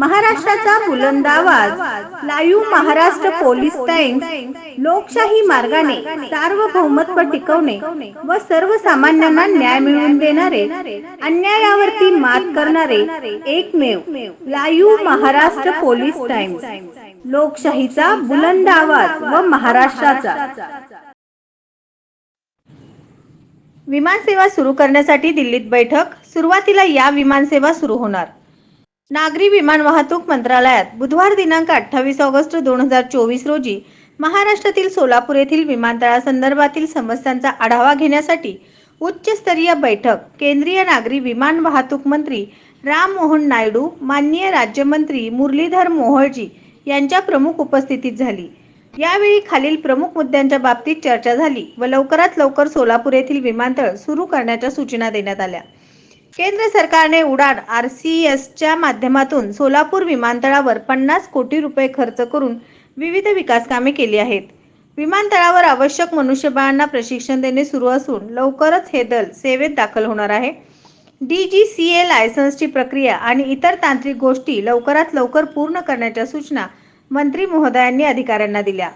महाराष्ट्राचा बुलंद आवाज. लाईव्ह महाराष्ट्र पोलीस टँक लोकशाही मार्गाने सार्वभौमत्व टिकवणे व सर्वसामान्यांना न्याय मिळवून देणारे अन्यायावरती मात करणारे एकमेव लाईव्ह महाराष्ट्र पोलीस टाइम्स लोकशाहीचा बुलंद आवाज व महाराष्ट्राचा. विमानसेवा सुरू करण्यासाठी दिल्लीत बैठक. सुरुवातीला या विमानसेवा सुरू होणार. नागरी विमान वाहतूक मंत्रालयात बुधवार दिनांक अठ्ठावीस ऑगस्ट दोन हजार चोवीस रोजी महाराष्ट्रातील सोलापूर येथील विमानतळासंदर्भातील समस्यांचा आढावा घेण्यासाठी उच्चस्तरीय बैठक केंद्रीय नागरी विमान वाहतूक मंत्री राम मोहन नायडू माननीय राज्यमंत्री मुरलीधर मोहोळजी यांच्या प्रमुख उपस्थितीत झाली. यावेळी खालील प्रमुख मुद्द्यांच्या बाबतीत चर्चा झाली व लवकरात लवकर सोलापूर येथील विमानतळ सुरू करण्याच्या सूचना देण्यात आल्या. केंद्र सरकारने उडान आर सी एसच्या माध्यमातून सोलापूर विमानतळावर पन्नास कोटी रुपये खर्च करून विविध विकास कामे केली आहेत. विमानतळावर आवश्यक मनुष्यबळांना प्रशिक्षण देणे सुरू असून लवकरच हे दल सेवेत दाखल होणार आहे. डी जी सी ए लायसन्सची प्रक्रिया आणि इतर तांत्रिक गोष्टी लवकरात लवकर पूर्ण करण्याच्या सूचना मंत्री महोदयांनी अधिकाऱ्यांना दिल्या.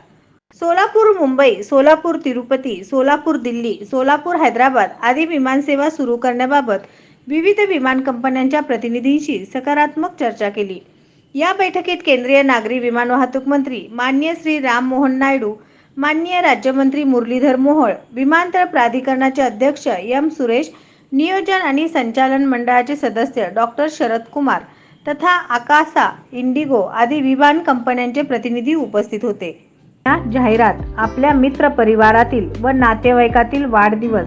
सोलापूर मुंबई सोलापूर तिरुपती सोलापूर दिल्ली सोलापूर हैदराबाद आदी विमानसेवा सुरू करण्याबाबत विविध विमान कंपन्यांच्या प्रतिनिधींशी सकारात्मक चर्चा केली. या बैठकीत केंद्रीय नागरी विमान वाहतूक मंत्री मान्य श्री राम मोहन नायडू माननीय राज्यमंत्री मुरलीधर मोहोळ विमानतळ प्राधिकरणाचे अध्यक्ष एम सुरेश नियोजन आणि संचालन मंडळाचे सदस्य डॉक्टर शरद कुमार तथा आकासा इंडिगो आदी विमान कंपन्यांचे प्रतिनिधी उपस्थित होते. या जाहिरात आपल्या मित्र परिवारातील व नातेवाईकातील वाढदिवस